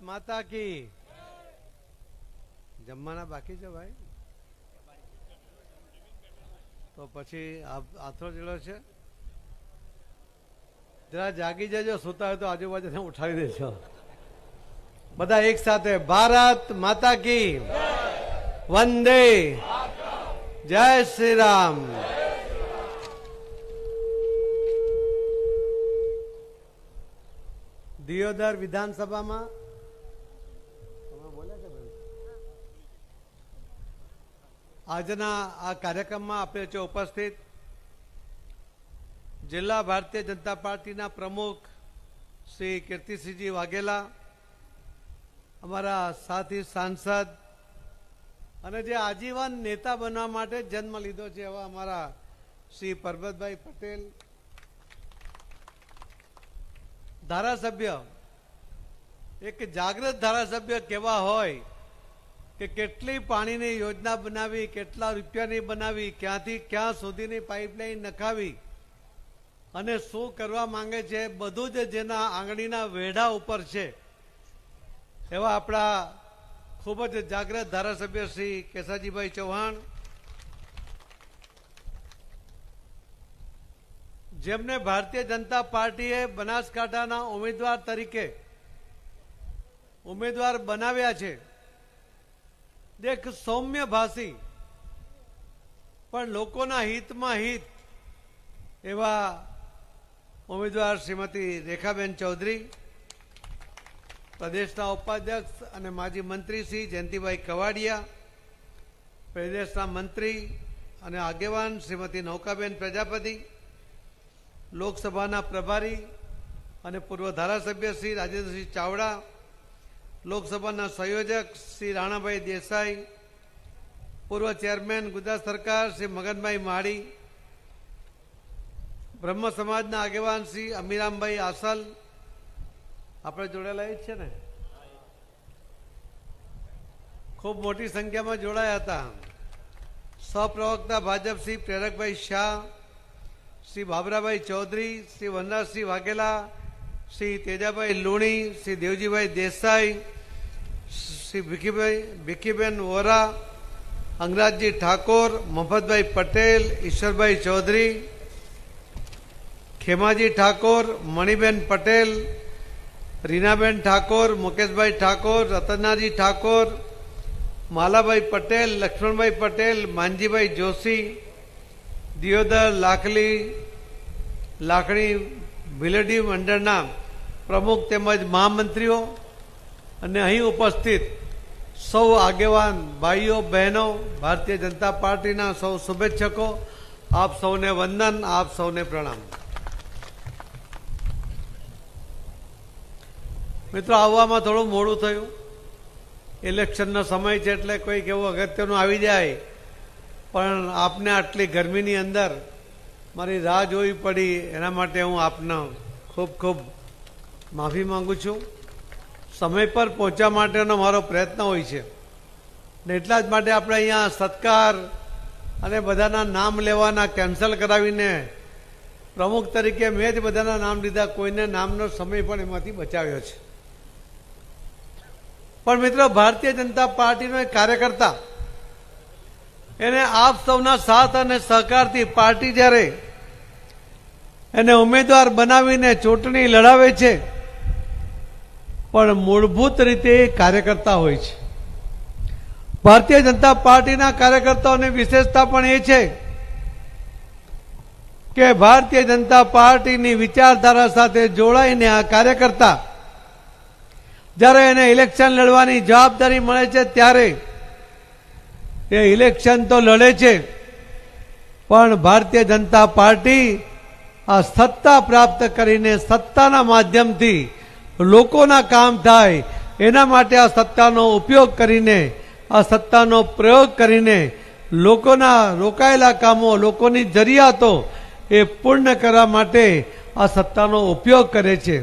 માતા કી. જમવાના બાકી છે ભાઈ? તો પછી આથરો જેલો છે. જરા જાગી જજો, સુતા હોય તો આજુબાજુ ઉઠાવી દેજો. બધા એક સાથે, ભારત માતા કી. વંદે. જય શ્રી રામ. દિયોદર વિધાનસભામાં તમે બોલ્યા કે ભાઈ? આજના આ કાર્યક્રમમાં આપણે છે ઉપસ્થિત જિલ્લા ભારતીય જનતા પાર્ટીના પ્રમુખ શ્રી કીર્તિસિંહજી વાઘેલા, અમારા સાથી સાંસદ અને જે આજીવન નેતા બનવા માટે જન્મ લીધો છે એવા અમારા શ્રી પરબતભાઈ પટેલ, ધારાસભ્ય. એક જાગૃત ધારાસભ્ય કેવા હોય કે કેટલી પાણીની યોજના બનાવી, કેટલા રૂપિયાની બનાવી, ક્યાંથી ક્યાં સુધીની પાઇપલાઇન નખાવી અને શું કરવા માંગે છે, બધું જ જેના આંગળીના વેઢા ઉપર છે. એવા આપણા ખૂબ જ જાગ્રત ધારાસભ્ય શ્રી કેસાજીભાઈ ચૌહાણ, જેમને ભારતીય જનતા પાર્ટીએ બનાસકાંઠાના ઉમેદવાર તરીકે ઉમેદવાર બનાવ્યા છે. દેખ સૌમ્ય ભાષી. પણ લોકોના હિતમાં હિત એવા ઉમેદવાર શ્રીમતી રેખાબેન ચૌધરી, પ્રદેશના ઉપાધ્યક્ષ અને માજી મંત્રી શ્રી જયંતિભાઈ કવાડિયા, પ્રદેશના મંત્રી અને આગેવાન શ્રીમતી નૌકાબેન પ્રજાપતિ, લોકસભાના પ્રભારી અને પૂર્વ ધારાસભ્ય શ્રી રાજેન્દ્રસિંહ ચાવડા લોકસભાના સંયોજક શ્રી રાણાભાઈ દેસાઈ, પૂર્વ ચેરમેન ગુજરાત સરકાર શ્રી મગનભાઈ માળી, બ્રહ્મ સમાજના આગેવાન શ્રી અમીરામભાઈ આસલ, આપણે જોડાયેલા જ છે ને? ખૂબ મોટી સંખ્યામાં જોડાયા હતા. સહપ્રવક્તા ભાજપ શ્રી પ્રેરકભાઈ શાહ, શ્રી બાબરાભાઈ ચૌધરી, શ્રી વનરાજસિંહ વાઘેલા, શ્રી તેજાભાઈ લુણી, શ્રી દેવજીભાઈ દેસાઈ શ્રી ભીખીભાઈ ભીખીબેન વોરા અંગરાજજી ઠાકોર મોહમ્મદભાઈ પટેલ ઈશ્વરભાઈ ચૌધરી ખેમાજી ઠાકોર મણિબેન પટેલ રીનાબેન ઠાકોર મુકેશભાઈ ઠાકોર રતનાજી ઠાકોર માલાભાઈ પટેલ લક્ષ્મણભાઈ પટેલ માનજીભાઈ જોશી દિયોદર લાખલી લાખણી ભીલડી મંડળના પ્રમુખ તેમજ મહામંત્રીઓ અને અહીં ઉપસ્થિત સૌ આગેવાન, ભાઈઓ, બહેનો, ભારતીય જનતા પાર્ટીના સૌ શુભેચ્છકો, આપ સૌને વંદન, આપ સૌને પ્રણામ. મિત્રો, આવવામાં થોડું મોડું થયું. ઇલેક્શનનો સમય છે એટલે કોઈક એવું અગત્યનું આવી જાય. પણ આપને આટલી ગરમીની અંદર મારી રાહ જોવી પડી, એના માટે હું આપનો ખૂબ ખૂબ માફી માગું છું. સમય પર પહોંચવા માટેનો મારો પ્રયત્ન હોય છે. ને એટલા જ માટે આપણે અહીંયા સત્કાર અને બધાના નામ લેવાના કેન્સલ કરાવીને પ્રમુખ તરીકે મેં જ બધાના નામ લીધા, કોઈને નામનો સમય પણ એમાંથી બચાવ્યો છે. પણ મિત્રો, ભારતીય જનતા પાર્ટીનો એક કાર્યકર્તા, એને આપ સૌના સાથ અને સહકારથી પાર્ટી જ્યારે એને ઉમેદવાર બનાવીને ચૂંટણી લડાવે છે પણ મૂળભૂત રીતે કાર્યકર્તા હોય છે. ભારતીય જનતા પાર્ટીના કાર્યકર્તાઓની વિશેષતા પણ એ છે કે ભારતીય જનતા પાર્ટીની વિચારધારા સાથે જોડાઈને આ કાર્યકર્તા જ્યારે એને ઇલેક્શન લડવાની જવાબદારી મળે છે ત્યારે એ ઇલેક્શન તો લડે છે, પણ ભારતીય જનતા પાર્ટી આ સત્તા પ્રાપ્ત કરીને સત્તાના માધ્યમથી લોકોના કામ થાય, એના માટે આ સત્તાનો ઉપયોગ કરીને, આ સત્તાનો પ્રયોગ કરીને લોકોના રોકાયેલા કામો, લોકોની જરૂરિયાતો એ પૂર્ણ કરવા માટે આ સત્તાનો ઉપયોગ કરે છે.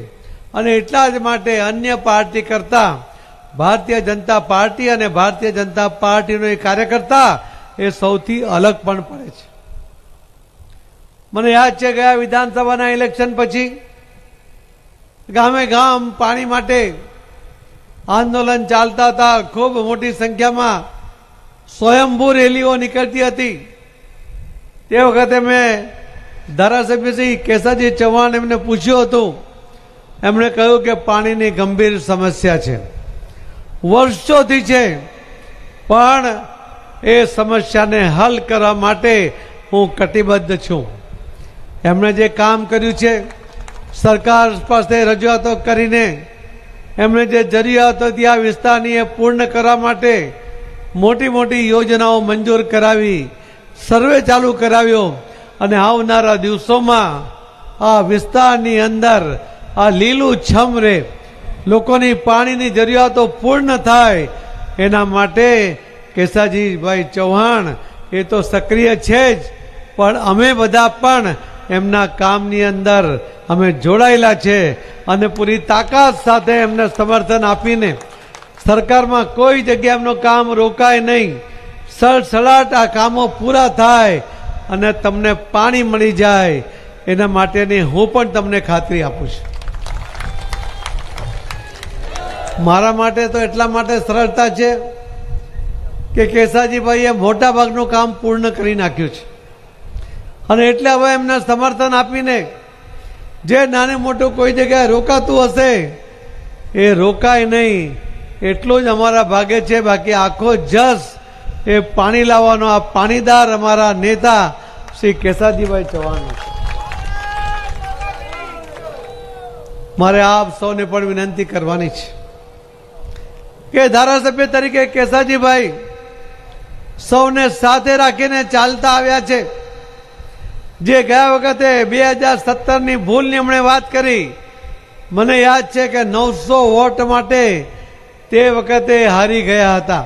અને એટલા જ માટે અન્ય પાર્ટી કરતાં, ભારતીય જનતા પાર્ટી અને ભારતીય જનતા પાર્ટીનો એ કાર્યકર્તા એ સૌથી અલગ પણ પડે છે. મને યાદ છે, ગયા વિધાનસભાના ઇલેક્શન પછી ગામે ગામ પાણી માટે આંદોલન ચાલતા હતા. ખૂબ મોટી સંખ્યામાં સ્વયંભૂ રેલીઓ નીકળતી હતી. તે વખતે મેં ધારાસભ્ય શ્રી કેસાજી ચૌહાણ એમને પૂછ્યું હતું. એમણે કહ્યું કે પાણીની ગંભીર સમસ્યા છે. વર્ષોથી છે, પણ એ સમસ્યાને હલ કરવા માટે હું કટિબદ્ધ છું. એમણે જે કામ કર્યું છે સરકાર પાસે રજૂઆતો કરીને એમણે જે જરૂરિયાતો હતી આ વિસ્તારની એ પૂર્ણ કરવા માટે મોટી મોટી યોજનાઓ મંજૂર કરાવી, સર્વે ચાલુ કરાવ્યો અને આવનારા દિવસોમાં આ વિસ્તારની અંદર આ લીલું છમ રે, લોકોની પાણીની જરૂરિયાતો પૂર્ણ થાય, એના માટે કેસાજીભાઈ ચૌહાણ એ તો સક્રિય છે જ, પણ અમે બધા પણ એમના કામની અંદર અમે જોડાયેલા છે અને પૂરી તાકાત સાથે એમને સમર્થન આપીને સરકારમાં કોઈ જગ્યા એમનું કામ રોકાય નહીં. સળસળાટ આ કામો પૂરા થાય અને તમને પાણી મળી જાય. એના માટેની હું પણ તમને ખાતરી આપું છું. મારા માટે તો એટલા માટે સરળતા છે કે કેસાજીભાઈએ મોટાભાગનું કામ પૂર્ણ કરી નાખ્યું છે. અને એટલે હવે એમને સમર્થન આપીને જે નાનું મોટું કોઈ જગ્યાએ રોકાતું હશે, એ રોકાય નહીં. એટલું જ અમારા ભાગે છે. બાકી આખો જસ એ પાણી લાવવાનો, આ પાણીદાર અમારા નેતા શ્રી કેસાજીભાઈ ચૌહાણ. મારે આપ સૌને પણ વિનંતી કરવાની છે કે ધારાસભ્ય તરીકે કેસાજીભાઈ સૌને સાથે રાખીને ચાલતા આવ્યા છે. જે ગયા વખતે બે હજાર સત્તરની ભૂલની એમણે વાત કરી, મને યાદ છે કે નવસો વોટ માટે તે વખતે હારી ગયા હતા.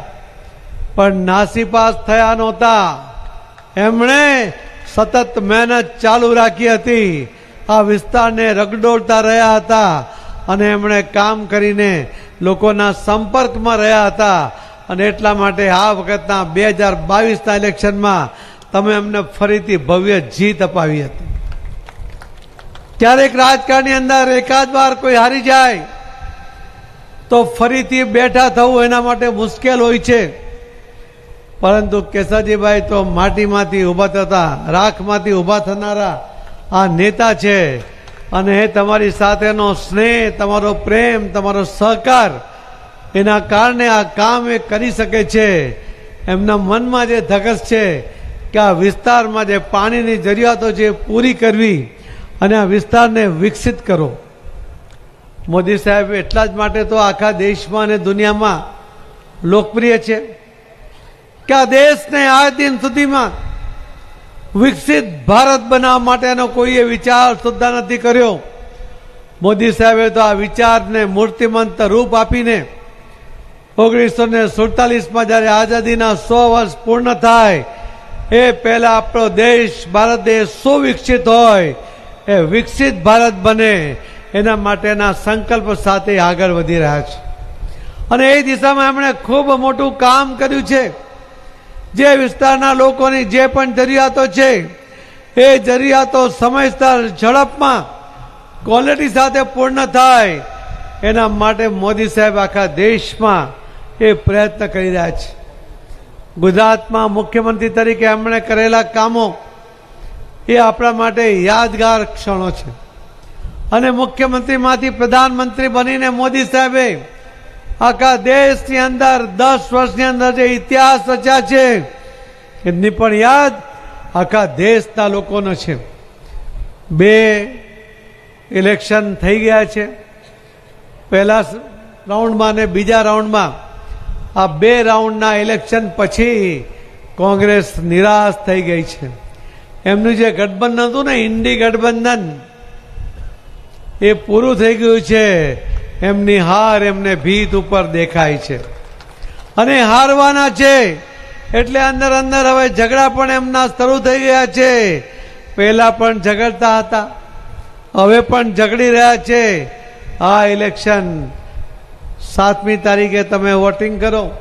પણ નાસીપાસ થયા નહોતા. એમણે સતત મહેનત ચાલુ રાખી હતી. આ વિસ્તારને રગડોળતા રહ્યા હતા અને એમણે કામ કરીને લોકોના સંપર્કમાં રહ્યા હતા. અને એટલા માટે આ વખતના બે હજાર બાવીસના ઇલેક્શનમાં તમે અમને ફરીથી ભવ્ય જીત અપાવી હતી. ક્યારેક રાજકારણની અંદર એકાદ વાર કોઈ હારી જાય, તો ફરીથી બેઠા થવું એના માટે મુશ્કેલ હોય છે. પરંતુ કેસાજીભાઈ તો માટીમાંથી ઊભા થતા, રાખમાંથી ઊભા થનારા આ નેતા છે. અને એ તમારી સાથેનો સ્નેહ, તમારો પ્રેમ, તમારો સહકાર, એના કારણે આ કામ એ કરી શકે છે. એમના મનમાં જે ધગસ છે કે આ વિસ્તારમાં જે પાણીની જરૂરિયાતો છે પૂરી કરવી અને આ વિસ્તારને વિકસિત કરો. મોદી સાહેબ એટલા જ માટે તો આખા દેશમાં અને દુનિયામાં લોકપ્રિય છે કે આ દેશને આ દિન સુધીમાં વિકસિત ભારત બનાવવા માટેનો કોઈએ વિચાર સુદ્ધા નથી કર્યો. મોદી સાહેબે તો આ વિચારને મૂર્તિમંત રૂપ આપીને ઓગણીસો ને સુડતાલીસમાં જ્યારે આઝાદીના સો વર્ષ પૂર્ણ થાય એ પહેલા આપણો દેશ ભારત દેશ સુવિકસિત હોય, એ વિકસિત ભારત બને, એના માટેના સંકલ્પ સાથે આગળ વધી રહ્યા છે. અને એ દિશામાં એમણે ખૂબ મોટું કામ કર્યું છે. જે વિસ્તારના લોકોની જે પણ જરૂરિયાતો છે, એ જરૂરિયાતો સમયસર ઝડપમાં ક્વોલિટી સાથે પૂર્ણ થાય, એના માટે મોદી સાહેબ આખા દેશમાં એ પ્રયત્ન કરી રહ્યા છે. ગુજરાતમાં મુખ્યમંત્રી તરીકે એમણે કરેલા કામો એ આપણા માટે યાદગાર ક્ષણો છે. અને મુખ્યમંત્રીમાંથી પ્રધાનમંત્રી બનીને મોદી સાહેબે આખા દેશની અંદર દસ વર્ષની અંદર જે ઇતિહાસ રચ્યા છે, એમની પણ યાદ આખા દેશના લોકોનો છે. બે ઇલેક્શન થઈ ગયા છે. પહેલા રાઉન્ડમાં અને બીજા રાઉન્ડમાં આ બે રાઉન્ડના ઇલેક્શન પછી કોંગ્રેસ નિરાશ થઈ ગઈ છે. એમનું જે ગઠબંધન હતું ને ઇન્ડી ગઠબંધન, એ પૂરું થઈ ગયું છે. એમની હાર એમને ભીત ઉપર દેખાય છે. અને હારવાના છે. એટલે અંદર અંદર હવે ઝઘડા પણ એમના શરૂ થઈ ગયા છે. પહેલા પણ ઝઘડતા હતા. હવે પણ ઝઘડી રહ્યા છે. આ ઇલેક્શન સાતમી તારીખે તમે વોટિંગ કરો.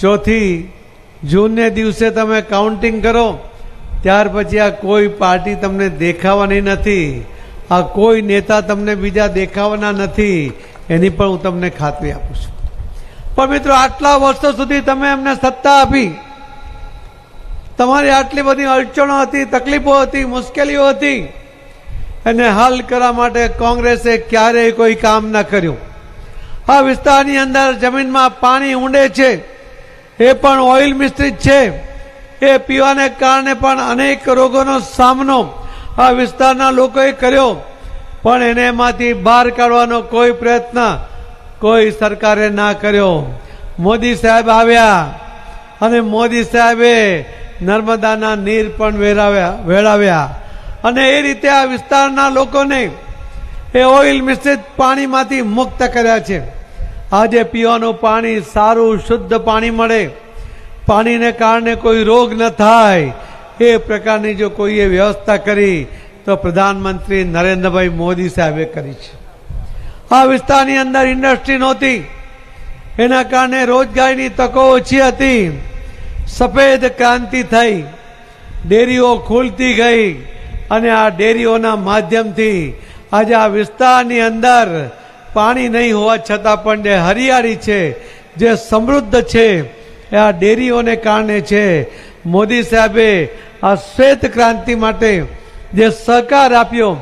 ચોથી જૂનને દિવસે તમે કાઉન્ટિંગ કરો. ત્યાર પછી આ કોઈ પાર્ટી તમને દેખાવાની નથી. આ કોઈ નેતા તમને બીજા દેખાવાના નથી. એની પણ હું તમને ખાતરી આપું છું. પણ મિત્રો, આટલા વર્ષો સુધી તમે એમને સત્તા આપી. તમારી આટલી બધી અડચણો હતી, તકલીફો હતી, મુશ્કેલીઓ હતી. એને હલ કરવા માટે કોંગ્રેસે ક્યારેય કોઈ કામ ન કર્યું. આ વિસ્તારની અંદર જમીનમાં પાણી ઊંડે છે. એ પણ ઓઇલ મિશ્રિત છે. એ પીવાને કારણે પણ અનેક રોગોનો સામનો આ વિસ્તારના લોકોએ કર્યો. પણ એને એમાંથી બહાર કાઢવાનો કોઈ પ્રયત્ન કોઈ સરકારે ના કર્યો. મોદી સાહેબ આવ્યા અને મોદી સાહેબે નર્મદાના નીર પણ વેરાવ્યા વેળાવ્યા અને એ રીતે આ વિસ્તારના લોકોને એ ઓઇલ મિશ્રિત પાણીમાંથી મુક્ત કર્યા છે. આજે પીવાનું પાણી સારું, શુદ્ધ પાણી મળે. પાણીને કારણે કોઈ રોગ ન થાય. એ પ્રકારની જો કોઈએ વ્યવસ્થા કરી, તો પ્રધાનમંત્રી નરેન્દ્રભાઈ મોદી સાહેબે કરી છે. આ વિસ્તારની અંદર ઇન્ડસ્ટ્રી નહોતી. એના કારણે રોજગારીની તકો ઓછી હતી. સફેદ ક્રાંતિ થઈ. ડેરીઓ ખુલતી ગઈ અને આ ડેરીઓના માધ્યમથી આજે આ વિસ્તારની અંદર પાણી નહીં હોવા છતાં પણ જે હરિયાળી છે, જે સમૃદ્ધ છે, એ આ ડેરીઓને કારણે છે. મોદી સાહેબે આ શ્વેત ક્રાંતિ માટે જે સહકાર આપ્યો,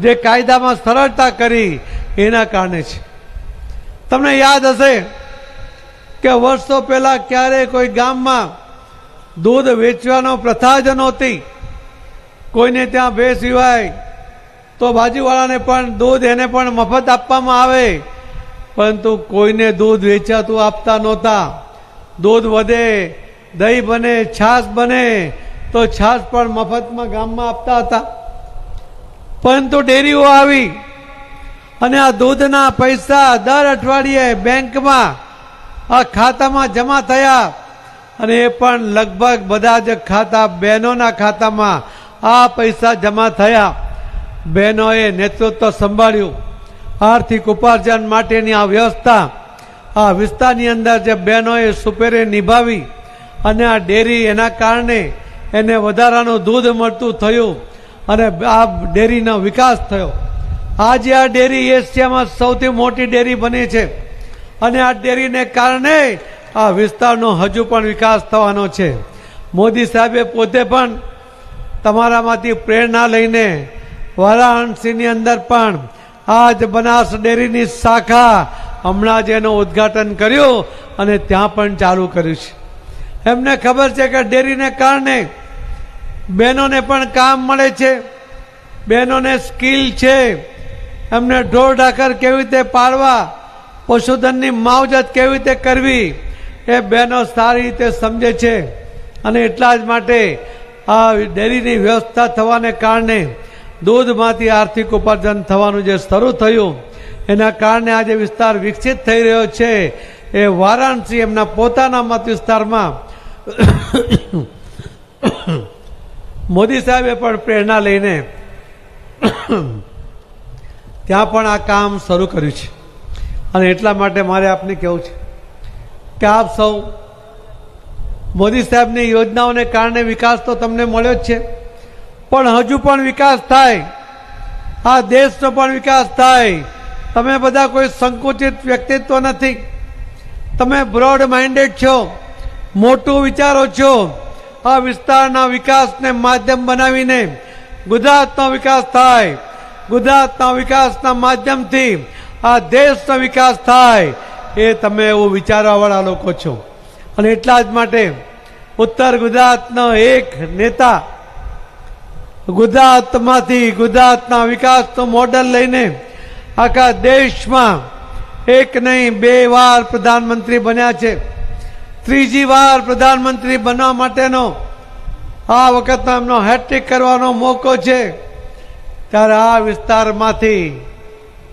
જે કાયદામાં સરળતા કરી, એના કારણે છે. તમને યાદ હશે કે વર્ષો પહેલા ક્યારે કોઈ ગામમાં દૂધ વેચવાનો પ્રથા જ નહોતી. કોઈને ત્યાં ભેંસ સિવાય તો બાજુવાળાને પણ દૂધ, એને પણ મફત આપવામાં આવે. પરંતુ કોઈને દૂધ વેચાતું આપતા નહોતા. દૂધ વધે, દહીં બને, છાશ બને, તો છાશ પણ મફતમાં ગામમાં આપતા હતા. પરંતુ ડેરીઓ આવી અને આ દૂધના પૈસા દર અઠવાડિયે બેંકમાં, આ ખાતામાં જમા થયા અને એ પણ લગભગ બધા જ ખાતા, બહેનોના ખાતામાં આ પૈસા જમા થયા. બહેનોએ નેતૃત્વ સંભાળ્યું. આર્થિક ઉપાર્જન માટેની આ વ્યવસ્થા આ વિસ્તારની અંદર જે બહેનોએ સુપેરે નિભાવી અને આ ડેરી એના કારણે એને વધારાનું દૂધ મળતું થયું અને આ ડેરીનો વિકાસ થયો. આજે આ ડેરી એશિયામાં સૌથી મોટી ડેરી બની છે અને આ ડેરીને કારણે આ વિસ્તારનો હજુ પણ વિકાસ થવાનો છે. મોદી સાહેબે પોતે પણ તમારામાંથી પ્રેરણા લઈને વારાણસીની અંદર પણ આજ બનાસ ડેરીની શાખા હમણાં જ એનું ઉદ્ઘાટન કર્યું અને ત્યાં પણ ચાલુ કર્યું છે. એમને ખબર છે કે ડેરીને કારણે બહેનોને પણ કામ મળે છે, બહેનોને સ્કિલ છે. એમને ઢોર ઢાકર કેવી રીતે પાડવા પશુધનની માવજત કેવી રીતે કરવી, એ બહેનો સારી રીતે સમજે છે. અને એટલા જ માટે આ ડેરીની વ્યવસ્થા થવાને કારણે દૂધમાંથી આર્થિક ઉપાર્જન થવાનું જે શરૂ થયું, એના કારણે આજે વિસ્તાર વિકસિત થઈ રહ્યો છે. એ વારાણસી એમના પોતાના મત વિસ્તારમાં મોદી સાહેબે પણ પ્રેરણા લઈને ત્યાં પણ આ કામ શરૂ કર્યું છે. અને એટલા માટે મારે આપને કહેવું છે કે આપ સૌ મોદી સાહેબની યોજનાઓને કારણે વિકાસ તો તમને મળ્યો જ છે. પણ હજુ પણ વિકાસ થાય. આ દેશનો પણ વિકાસ થાય. તમે બધા કોઈ સંકુચિત વ્યક્તિત્વ નથી. તમે બ્રોડ માઇન્ડેડ છો. મોટું વિચારો છો. આ વિસ્તારના વિકાસને માધ્યમ બનાવીને ગુજરાતનો વિકાસ થાય. ગુજરાતના વિકાસના માધ્યમથી આ દેશનો વિકાસ થાય. એ તમે એવું વિચારવાવાળા લોકો છો. અને એટલા જ માટે ઉત્તર ગુજરાતનો એક નેતા ગુજરાતમાંથી, ગુજરાતના વિકાસનું મોડલ લઈને આખા દેશમાં એક નહીં, બે વાર પ્રધાનમંત્રી બન્યા છે. ત્રીજી વાર પ્રધાનમંત્રી બનવા માટેનો આ વખતનો એમનો હેટ્રિક કરવાનો મોકો છે. ત્યારે આ વિસ્તારમાંથી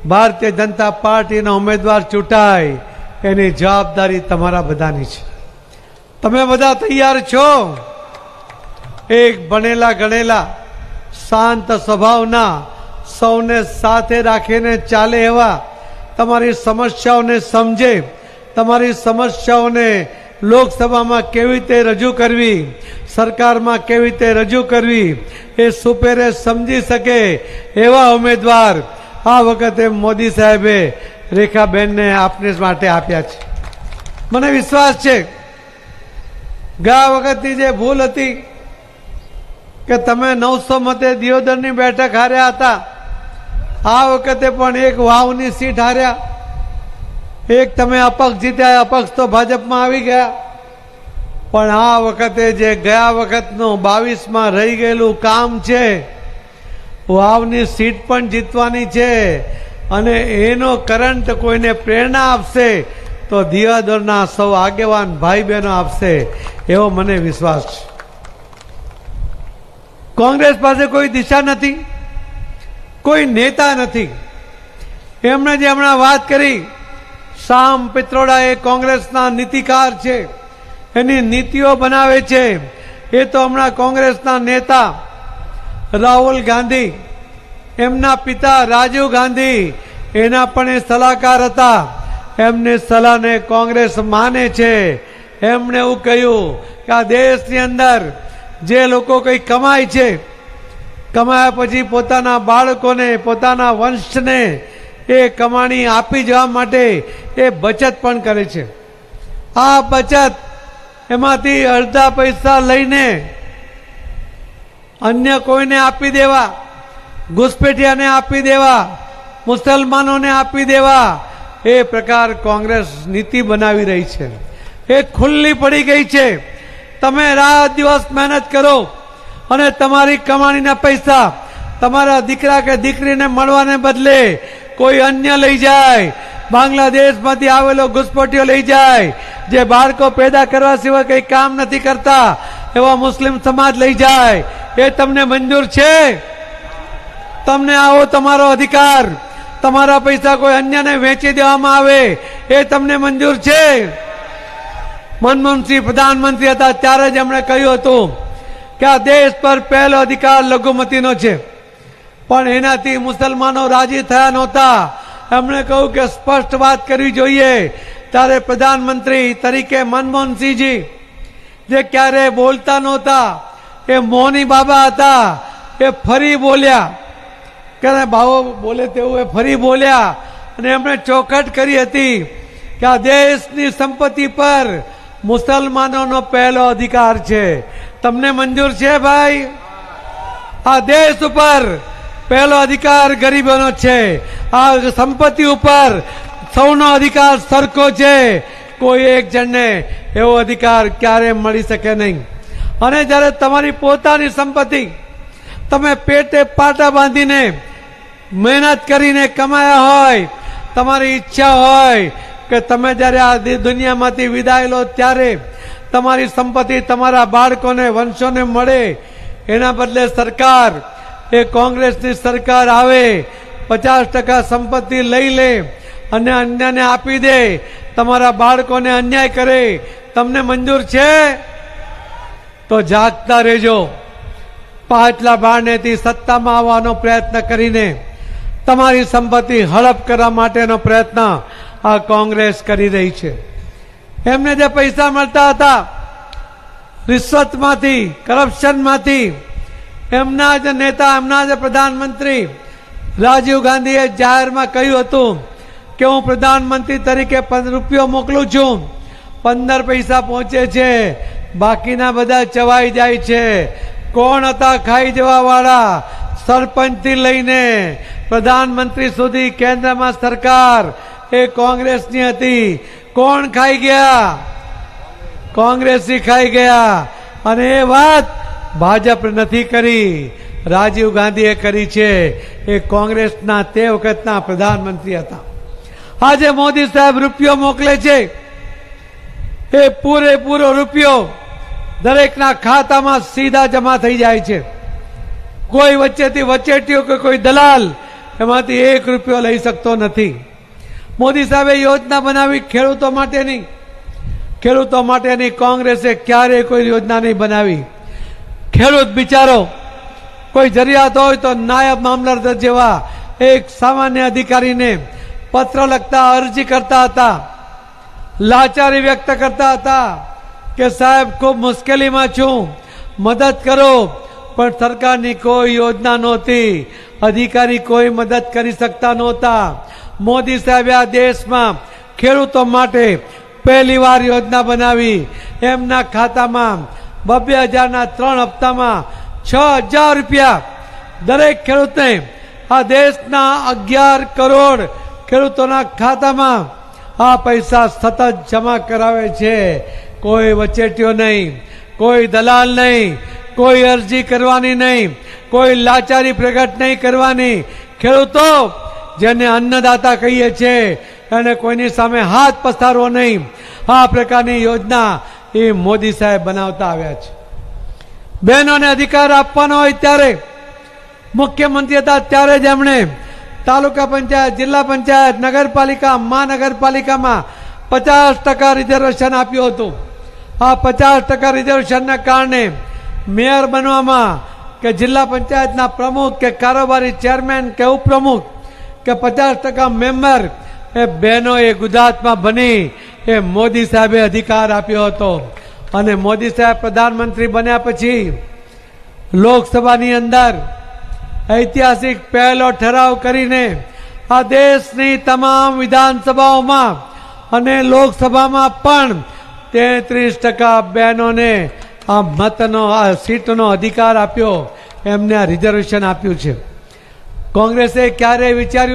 ભારતીય જનતા પાર્ટીનો ઉમેદવાર ચૂંટાય. એની જવાબદારી તમારા બધાની છે. તમે બધા તૈયાર છો? એક ભણેલા ગણેલા શાંત સ્વભાવના સૌને સાથે રાખીને ચાલે એવા તમારી સમસ્યાઓને સમજે, તમારી સમસ્યાઓને લોકસભામાં કેવી રીતે રજૂ કરવી, સરકારમાં કેવી રીતે રજૂ કરવી, એ સુપેરે સમજી શકે એવા ઉમેદવાર આ વખતે મોદી સાહેબે રેખાબેનને આપને માટે આપ્યા છે. મને વિશ્વાસ છે, ગયા વખતની જે ભૂલ હતી કે તમે નવસો મતે દિયોદરની બેઠક હાર્યા હતા. આ વખતે પણ એક વાવની સીટ હાર્યા. એક તમે અપક્ષ જીત્યા અપક્ષ તો ભાજપમાં આવી ગયા. પણ આ વખતે જે ગયા વખતનું બાવીસમાં રહી ગયેલું કામ છે, વાવની સીટ પણ જીતવાની છે અને એનો કરંટ કોઈને પ્રેરણા આપશે તો દિવાદોરના સૌ આગેવાન ભાઈ બહેનો આપશે, એવો મને વિશ્વાસ છે. કોંગ્રેસ પાસે કોઈ દિશા નથી, કોઈ નેતા નથી. એમણે જે હમણાં વાત કરી શામ પિત્રોડા એ કોંગ્રેસના નીતિકાર છે, એની નીતિઓ બનાવે છે, એ તો હમણાં કોંગ્રેસના નેતા રાહુલ ગાંધી, એમના પિતા રાજીવ ગાંધી, એના પણ એ સલાહકાર હતા. એમની સલાહને કોંગ્રેસ માને છે. એમણે એવું કહ્યું કે આ દેશની અંદર જે લોકો કંઈ કમાય છે, કમાયા પછી પોતાના બાળકોને, પોતાના વંશને એ કમાણી આપી જવા માટે એ બચત પણ કરે છે. આ બચત એમાંથી અડધા પૈસા લઈને અન્ય કોઈને આપી દેવા, ઘુસપેઠિયાને આપી દેવા, મુસલમાનોને આપી દેવા, એ પ્રકાર કોંગ્રેસ નીતિ બનાવી રહી છે. એ ખુલ્લી પડી ગઈ છે. તમે રાત દિવસ મહેનત કરો અને તમારી કમાણીના પૈસા તમારા દીકરા કે દીકરીને મળવાને બદલે કોઈ અન્ય લઈ જાય. બાંગ્લાદેશમાંથી આવેલો ઘુસપટીઓ લઈ જાય. જે બાળકો પેદા કરવા સિવાય કંઈ કામ નથી કરતા, એવા મુસ્લિમ સમાજ લઈ જાય. એ તમને મંજૂર છે? તમને આવો તમારો અધિકાર. તમારા પૈસા કોઈ અન્યને વેચી દેવામાં આવે. એ તમને મંજૂર છે? મનમોહનસિંહ પ્રધાનમંત્રી હતા, ત્યારે જ એમણે કહ્યું હતું કે આ દેશ પર પહેલો અધિકાર લઘુમતીનો છે. પણ એનાથી મુસલમાનો રાજી થયા નહોતા. એમણે કહ્યું કે સ્પષ્ટ વાત કરવી જોઈએ. ત્યારે પ્રધાનમંત્રી તરીકે મનમોહનસિંહજી, જે ક્યારે બોલતા નહોતા, એ મોની બાબા હતા, એ ફરી બોલ્યા. કે ભાવો બોલે તેવું એ ફરી બોલ્યા. અને એમણે ચોખટ કરી હતી કે આ દેશની સંપત્તિ પર મુસલમાનોનો પહેલો અધિકાર છે. તમને મંજૂર છે ભાઈ? આ દેશ ઉપર પહેલો અધિકાર ગરીબોનો છે. આ સંપત્તિ ઉપર સૌનો અધિકાર સરખો છે. કોઈ એક જણને એવો અધિકાર ક્યારે મળી શકે નહીં. અને જ્યારે તમારી પોતાની સંપત્તિ તમે પેટે પાટા બાંધીને મહેનત કરીને કમાયા હોય, તમારી ઈચ્છા હોય કે તમે જ્યારે આ દુનિયામાંથી વિદાય લો ત્યારે તમારી સંપત્તિ તમારા બાળકોને, વંશોને મળે. એના બદલે સરકાર, એ કોંગ્રેસની સરકાર આવે, પચાસ ટકા સંપત્તિ લઈ લે અને અન્યને આપી દે. તમારા બાળકોને અન્યાય કરે. તમને મંજૂર છે? તો જાગતા રહેજો. પાછલા બારણેથી સત્તામાં આવવાનો પ્રયત્ન કરીને તમારી સંપત્તિ હડપ કરવા માટેનો પ્રયત્ન આ કોંગ્રેસ કરી રહી છે. એમને જે પૈસા મળતા હતા, રિશ્વતમાંથી, કરપ્શનમાંથી, એમના જ નેતા, એમના જ પ્રધાનમંત્રી રાજીવ ગાંધીએ જાહેરમાં કહ્યું હતું કે હું પ્રધાનમંત્રી તરીકે પંદર રૂપિયો મોકલું છું. પંદર પૈસા પહોંચે છે. બાકીના બધા ચવાઈ જાય છે. કોણ હતા ખાઈ જવા વાળા? સરપંચથી લઈને પ્રધાનમંત્રી સુધી કેન્દ્રમાં સરકાર એ કોંગ્રેસની હતી. કોણ ખાઈ ગયા? કોંગ્રેસી ખાઈ ગયા. અને એ વાત ભાજપ નથી કરી. રાજીવ ગાંધીએ કરી છે. એ કોંગ્રેસના તે વખતના પ્રધાનમંત્રી હતા. આજે મોદી સાહેબ રૂપિયો મોકલે છે. એ પૂરેપૂરો રૂપિયો દરેકના ખાતામાં સીધા જમા થઈ જાય છે. કોઈ વચ્ચેથી વચેટીઓ કે કોઈ દલાલ એમાંથી એક રૂપિયો લઈ શકતો નથી. મોદી સાહેબે યોજના બનાવી, ખેડૂતો માટેની. ખેડૂતો માટેની કોંગ્રેસે ક્યારેય કોઈ યોજના નહીં બનાવી. ખેડૂત બિચારો, કોઈ જરૂરિયાત હોય તો નાયબ મામલતદાર જેવા એક સામાન્ય અધિકારીને પત્ર લખતા, અરજી કરતા હતા. લાચારી વ્યક્ત કરતા હતા કે, સાહેબ, ખૂબ મુશ્કેલીમાં છું. મદદ કરો. પણ સરકારની કોઈ યોજના નહોતી. અધિકારી કોઈ મદદ કરી શકતા નહોતા. મોદી સાહેબે આ દેશમાં ખેડૂતો માટે પહેલી વાર યોજના બનાવી. એમના ખાતામાં બબ્બે હજારના ત્રણ હપ્તામાં છ હજાર રૂપિયા દરેક ખેડૂતને આ દેશના અગિયાર કરોડ ખેડૂતોના ખાતામાં આ પૈસા સતત જમા કરાવે છે. કોઈ વચેટીઓ નહીં, કોઈ દલાલ નહીં, કોઈ અરજી કરવાની નહીં, કોઈ લાચારી પ્રગટ નહીં કરવાની. ખેડૂતો જેને અન્નદાતા કહીએ છીએ અને કોઈની સામે હાથ પસારવો નહીં. આ પ્રકારની યોજના એ મોદી સાહેબ બનાવતા આવ્યા છે. બહેનોને અધિકાર આપવાનો હોય ત્યારે, મુખ્યમંત્રી હતા ત્યારે જ એમણે તાલુકા પંચાયત, જિલ્લા પંચાયત, નગરપાલિકા, મહાનગરપાલિકામાં પચાસ ટકા રિઝર્વેશન આપ્યું હતું. આ પચાસ ટકા રિઝર્વેશનના કારણે મેયર બનવામાં કે જિલ્લા પંચાયતના પ્રમુખ કે કારોબારી ચેરમેન કે ઉપપ્રમુખ કે પચાસ ટકા મેમ્બર એ બહેનોએ ગુજરાતમાં બની એ મોદી સાહેબે અધિકાર આપ્યો હતો. અને મોદી સાહેબ પ્રધાનમંત્રી બન્યા પછી લોકસભાની અંદર ઐતિહાસિક પહેલો ઠરાવ કરીને આ દેશની તમામ વિધાનસભાઓમાં અને લોકસભામાં પણ તેત્રીસ ટકા બહેનોને આ મતનો, આ સીટનો અધિકાર આપ્યો. એમને આ રિઝર્વેશન આપ્યું છે. કોંગ્રેસે ક્યારે વિચાર્યું